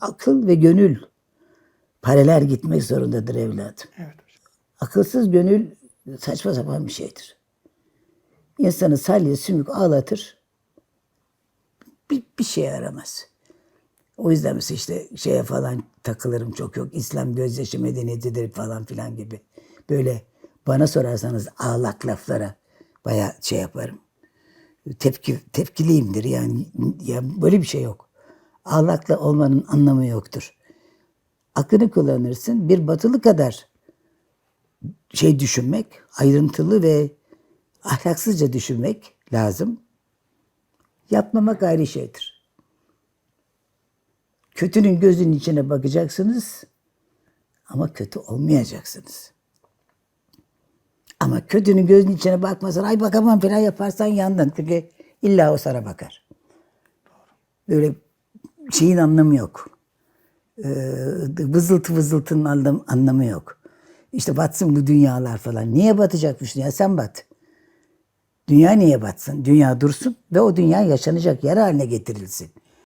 akıl ve gönül paralel gitmek zorundadır evladım. Evet. Akılsız gönül saçma sapan bir şeydir. İnsanı salya sümük ağlatır. Bir, bir şey yaramaz. O yüzden mesela işte şeye falan takılırım çok yok. İslam gözyaşı medeniyetidir falan filan gibi. Böyle bana sorarsanız ağlak laflara bayağı şey yaparım. Tepki, tepkiliyimdir yani. Ya böyle bir şey yok. Ağlakla olmanın anlamı yoktur. Aklını kullanırsın. Bir batılı kadar şey düşünmek, ayrıntılı ve ahlaksızca düşünmek lazım. Yapmamak ayrı şeydir. Kötünün gözünün içine bakacaksınız ama kötü olmayacaksınız. Ama kötünün gözünün içine bakmasan ay bakamam falan yaparsan yandın. Çünkü illa o sana bakar. Böyle şeyin anlamı yok. Ee, vızıltı vızıltının anlam- anlamı yok. İşte batsın bu dünyalar falan. Niye batacakmış dünya? Sen bat. Dünya niye batsın? Dünya dursun ve o dünya yaşanacak yer haline getirilsin.